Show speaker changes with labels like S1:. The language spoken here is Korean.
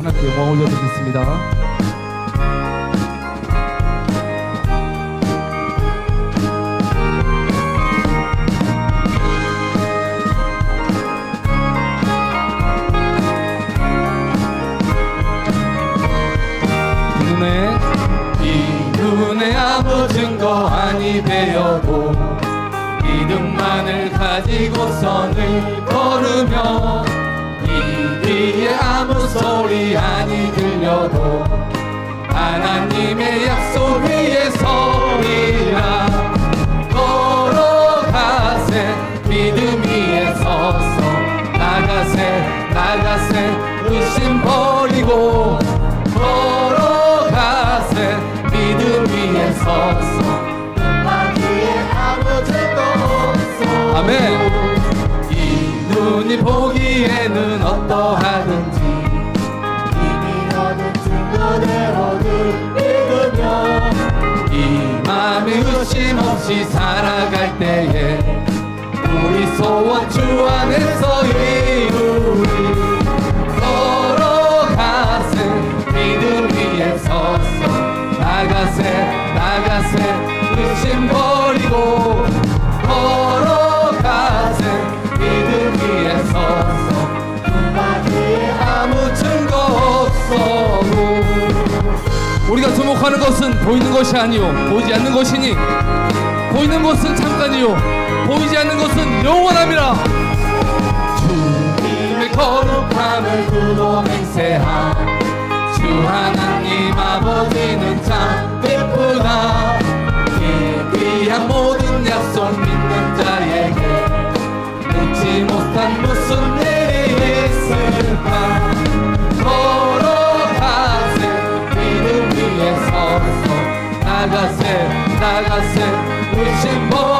S1: 하나님께 영광 올려드리겠습니다. 증거 아니 되어도 믿음만을 가지고 선을 걸으며 이 귀에 아무 소리 아니 들려도 하나님의 약속 위에 서리라. 걸어가세 믿음 위에 서서 나가세 나가세 의심 버리고 걸어가세 믿음 위에 서서 아멘. 이 눈이 보기에는 맘에 의심 없이 살아갈 때에 우리 소원 주 안에서 이루리. 걸어가세 믿음 위에 서서 나가세 나가세. 의심 버리고 우리가 주목하는 것은 보이는 것이 아니요 보이지 않는 것이니. 보이는 것은 잠깐이요 보이지 않는 것은 영원함이라. 주님의 거룩함을 두고 맹세한 주 하나님 아버지는 참 기쁘다 이 귀한 모든 약속 믿는 자에게 잊지 못한 무슨 fazer o de